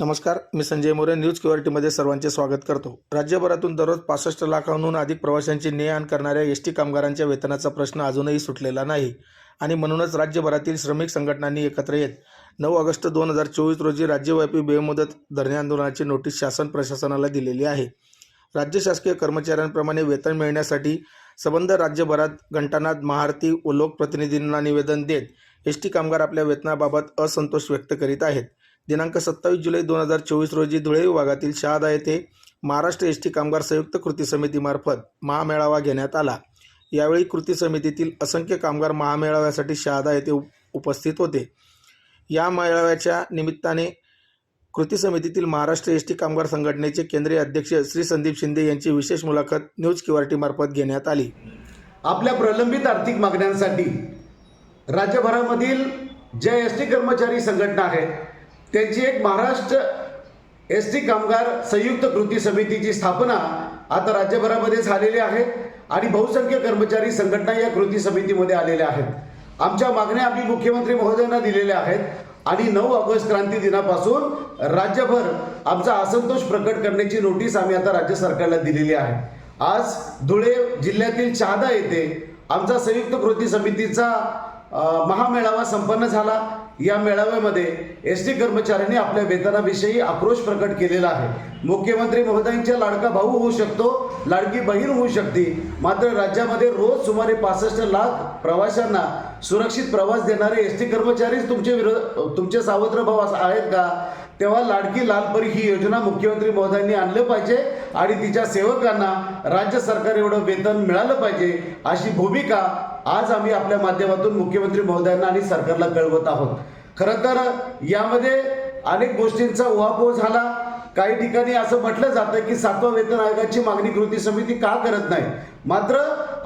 नमस्कार मी संजय मोरे न्यूज क्युआरटीमध्ये सर्वांचे स्वागत करतो. राज्यभरातून दररोज पासष्ट लाखांहून अधिक प्रवाशांची ने आण करणाऱ्या एस टी कामगारांच्या वेतनाचा प्रश्न अजूनही सुटलेला नाही. आणि म्हणूनच राज्यभरातील श्रमिक संघटनांनी एकत्र येत नऊ ऑगस्ट दोन हजार चोवीस रोजी राज्यव्यापी बेमुदत धरणे आंदोलनाची नोटीस शासन प्रशासनाला दिलेली आहे. राज्य शासकीय कर्मचाऱ्यांप्रमाणे वेतन मिळण्यासाठी संबंध राज्यभरात घंटानाद महाआरती व लोकप्रतिनिधींना निवेदन देत एस टी कामगार आपल्या वेतनाबाबत असंतोष व्यक्त करीत आहेत. दिनांक सत्तावीस जुलै दोन हजार चोवीस रोजी धुळे विभागातील शहादा येथे महाराष्ट्र एस टी कामगार संयुक्त कृती समितीमार्फत महामेळावा घेण्यात आला. यावेळी कृती समितीतील असंख्य कामगार महामेळाव्यासाठी शहादा येथे उपस्थित होते. या मेळाव्याच्या निमित्ताने कृती समितीतील महाराष्ट्र एस टी कामगार संघटनेचे केंद्रीय अध्यक्ष श्री संदीप शिंदे यांची विशेष मुलाखत न्यूज क्युआरटीमार्फत घेण्यात आली. आपल्या प्रलंबित आर्थिक मागण्यांसाठी राज्यभरामधील ज्या एस टी कर्मचारी संघटना आहेत त्यांची एक महाराष्ट्र एस टी कामगार संयुक्त कृती समितीची स्थापना आता राज्यभरामध्ये झालेली आहे आणि बहुसंख्य कर्मचारी संघटना या कृती समितीमध्ये आलेल्या आहेत. आमच्या मागण्या आम्ही मुख्यमंत्री महोदयांना दिलेल्या आहेत आणि नऊ ऑगस्ट क्रांती दिनापासून राज्यभर आमचा असंतोष प्रकट करण्याची नोटीस आम्ही आता राज्य सरकारला दिलेली आहे. आज धुळे जिल्ह्यातील शहादा येथे आमचा संयुक्त कृती समितीचा महामेळावा संपन्न झाला. या मेळाव्यामध्ये एस टी कर्मचाऱ्यांनी आपल्या वेतनाविषयी आक्रोश प्रकट केलेला आहे. मुख्यमंत्री महोदयांच्या लाडका भाऊ होऊ शकतो लाडकी बहीण होऊ शकते. मात्र राज्यामध्ये रोज सुमारे पासष्ट लाख प्रवाशांना सुरक्षित प्रवास देणारे एस टी कर्मचारीच तुमचे विरोध तुमचे सावत्र भाऊ आहेत का? तेव्हा लाडकी लालपरी ही योजना मुख्यमंत्री महोदयांनी आणलं पाहिजे. आणि तिच्या सेवकांना राज्य सरकार एवढं वेतन मिळालं पाहिजे अशी भूमिका आज आम्ही आपल्या माध्यमातून मुख्यमंत्री महोदयांना आणि सरकारला कळवत आहोत. खरं तर यामध्ये अनेक गोष्टींचा उहापोह झाला. काही ठिकाणी असं म्हटलं जातं की सातवा वेतन आयोगाची मागणी कृती समिती का करत नाही? मात्र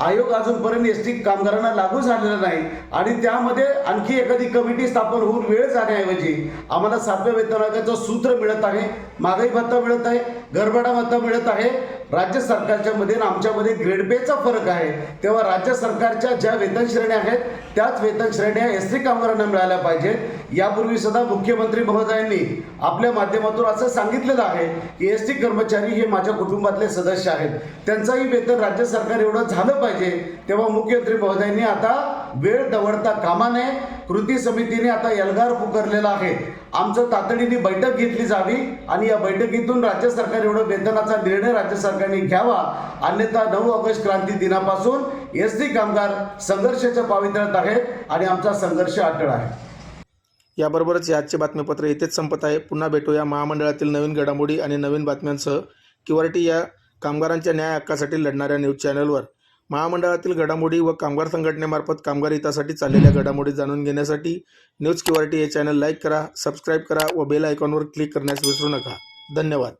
आयोग अजूनपर्यंत एस टी कामगारांना लागू झालेला नाही आणि त्यामध्ये आणखी एखादी कमिटी स्थापन होऊन वेळ जाण्याऐवजी आम्हाला सातव्या वेतन आयोगाचं सूत्र मिळत आहे महागाई भत्ता मिळत आहे घरभाडा भत्ता मिळत आहे. राज्य सरकारच्या मध्ये आमच्यामध्ये ग्रेड पेचा फरक आहे. तेव्हा राज्य सरकारच्या ज्या वेतन श्रेण्या आहेत त्याच वेतन श्रेण्या एस टी कामगारांना मिळाल्या पाहिजेत. यापूर्वी सुद्धा मुख्यमंत्री महोदयांनी आपल्या माध्यमातून असं सांगितलेलं आहे. की एस टी कर्मचारी हे माझ्या कुटुंबातले सदस्य आहेत. त्यांचाही वेतन राज्य सरकार एवढं झालं पाहिजे तेव्हा मुख्यमंत्री महोदयांनी आता वेळ दवडता कामा नये कृती समितीने आता एल्गार पुकारलेला आहे. आमचं तातडीने बैठक घेतली जावी आणि या बैठकीतून राज्य सरकार एवढं वेतनाचा निर्णय राज्य सरकारने घ्यावा. अन्यथा नऊ ऑगस्ट क्रांती दिनापासून एस टी कामगार संघर्षाच्या पावित्र्यात आहेत आणि आमचा संघर्ष अटळ आहे. याबरोबरच हे आजचे बातमीपत्र इथेच संपत आहे. पुन्हा भेटूया महामंडळातील नवीन घडामोडी आणि नवीन बातम्यांसह. किंवाटी या कामगारांच्या न्याय हक्कासाठी लढणाऱ्या न्यूज चॅनलवर. महामंडळातील घडामोडी व कामगार संघटनेमार्फत कामगार हितासाठी चाललेल्या घडामोडी जाणून घेण्यासाठी न्यूज क्युआरटी हे चॅनल लाईक करा सबस्क्राईब करा व बेल आयकॉनवर क्लिक करण्यास विसरू नका. धन्यवाद.